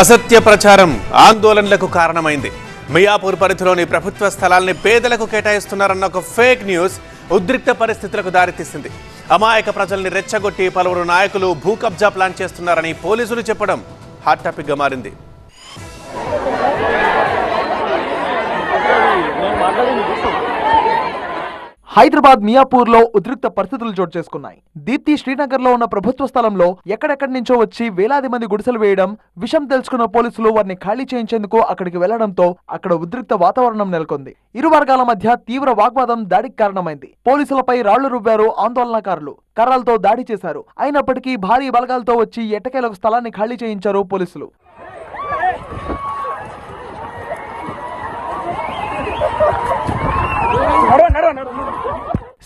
అసత్య ప్రచారం ఆందోళనలకు కారణమైంది. మియాపూర్ పరిధిలోని ప్రభుత్వ స్థలాల్ని పేదలకు కేటాయిస్తున్నారన్న ఒక ఫేక్ న్యూస్ ఉద్రిక్త పరిస్థితులకు దారితీసింది. అమాయక ప్రజల్ని రెచ్చగొట్టి పలువురు నాయకులు భూ కబ్జా ప్లాన్ చేస్తున్నారని పోలీసులు చెప్పడం హాట్ టాపిక్గా మారింది. హైదరాబాద్ మియాపూర్లో ఉద్రిక్త పరిస్థితులు చోటు చేసుకున్నాయి. దీప్తి శ్రీనగర్లో ఉన్న ప్రభుత్వ స్థలంలో ఎక్కడెక్కడి నుంచో వచ్చి వేలాది మంది గుడిసెలు వేయడం విషయం తెలుసుకున్న పోలీసులు వారిని ఖాళీ చేయించేందుకు అక్కడికి వెళ్ళడంతో అక్కడ ఉద్రిక్త వాతావరణం నెలకొంది. ఇరు వర్గాల మధ్య తీవ్ర వాగ్వాదం దాడికి కారణమైంది. పోలీసులపై రాళ్ళు రువ్వారు ఆందోళనకారులు. కర్రలతో దాడి చేశారు. అయినప్పటికీ భారీ బలగాలతో వచ్చి ఎట్టకేలకు స్థలాన్ని ఖాళీ చేయించారు పోలీసులు.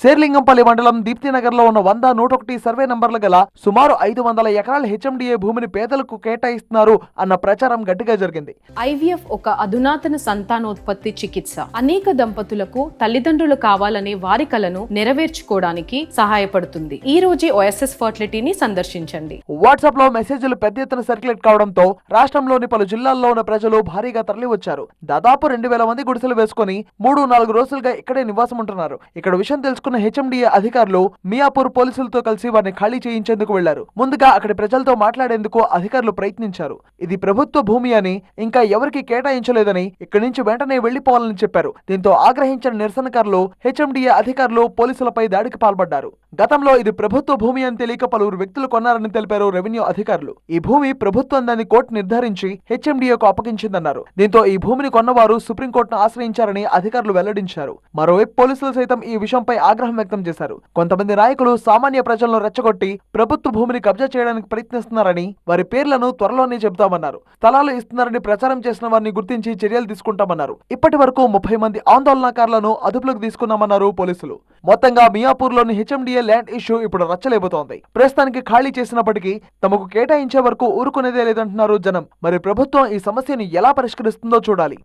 శేర్లింగంపల్లి మండలం దీప్తినగర్లో ఉన్న వంద నూట ఒకటి సర్వే నంబర్లు గల సుమారు ఐదు వందల ఎకరాల హెచ్ఎండిఏ భూమిని పేదలకు కేటాయిస్తున్నారు అన్న ప్రచారం గట్టిగా జరిగింది. ఐవీఎఫ్ ఒక అధునాతన సంతానోత్పత్తి చికిత్స. అనేక దంపతులకు తల్లిదండ్రులు కావాలనే వారి కలను నెరవేర్చుకోవడానికి సహాయపడుతుంది. ఈ రోజే ఓఎస్ఎస్ ఫర్టిలిటీని సందర్శించండి. వాట్సాప్లో మెసేజ్లు పెద్ద ఎత్తున సర్క్యులేట్ కావడంతో రాష్ట్రంలోని పలు జిల్లాల్లో ఉన్న ప్రజలు భారీగా తరలివచ్చారు. దాదాపు రెండు వేల మంది గుడిసెలు వేసుకుని మూడు నాలుగు రోజులుగా ఇక్కడే నివాసం ఉంటున్నారు ఇక్కడ విషయం తీసుకున్న హెచ్ఎండిఏ అధికారులు మియాపూర్ పోలీసులతో కలిసి వారిని ఖాళీ చేయించేందుకు వెళ్ళారు. ముందుగా అక్కడి ప్రజలతో మాట్లాడేందుకు అధికారులు ప్రయత్నించారు. ఇది ప్రభుత్వ భూమి అని ఇంకా ఎవరికి కేటాయించలేదని ఇక్కడి నుంచి వెంటనే వెళ్ళిపోవాలని చెప్పారు. దీంతో ఆగ్రహించిన నిరసనకారులు హెచ్ఎండిఏ అధికారులు పోలీసులపై దాడికి పాల్పడ్డారు. గతంలో ఇది ప్రభుత్వ భూమి అని తెలియక పలువురు వ్యక్తులు కొన్నారని తెలిపారు రెవెన్యూ అధికారులు. ఈ భూమి ప్రభుత్వందని కోర్టు నిర్ధారించి హెచ్ఎండిఏకు అప్పగించిందన్నారు. దీంతో ఈ భూమిని కొన్నవారు సుప్రీంకోర్టును ఆశ్రయించారని అధికారులు వెల్లడించారు. మరోవైపు పోలీసులు సైతం ఈ విషయంపై ఆగ్రహం వ్యక్తం చేశారు. కొంతమంది నాయకులు సామాన్య ప్రజలను రెచ్చగొట్టి ప్రభుత్వ భూమిని కబ్జా చేయడానికి ప్రయత్నిస్తున్నారని వారి పేర్లను త్వరలోనే చెబుతామన్నారు. స్థలాలు ఇస్తున్నారని ప్రచారం చేసిన వారిని గుర్తించి చర్యలు తీసుకుంటామన్నారు. ఇప్పటి వరకు ముప్పై మంది ఆందోళనకారులను అదుపులోకి తీసుకున్నామన్నారు పోలీసులు. మొత్తంగా మియాపూర్లోని హెచ్ఎండిఏ ల్యాండ్ ఇష్యూ ఇప్పుడు రచ్చలేబోతోంది ప్రస్తుతానికి ఖాళీ చేసినప్పటికీ తమకు కేటాయించే వరకు ఊరుకునేదే లేదంటున్నారు జనం. మరి ప్రభుత్వం ఈ సమస్యను ఎలా పరిష్కరిస్తుందో చూడాలి.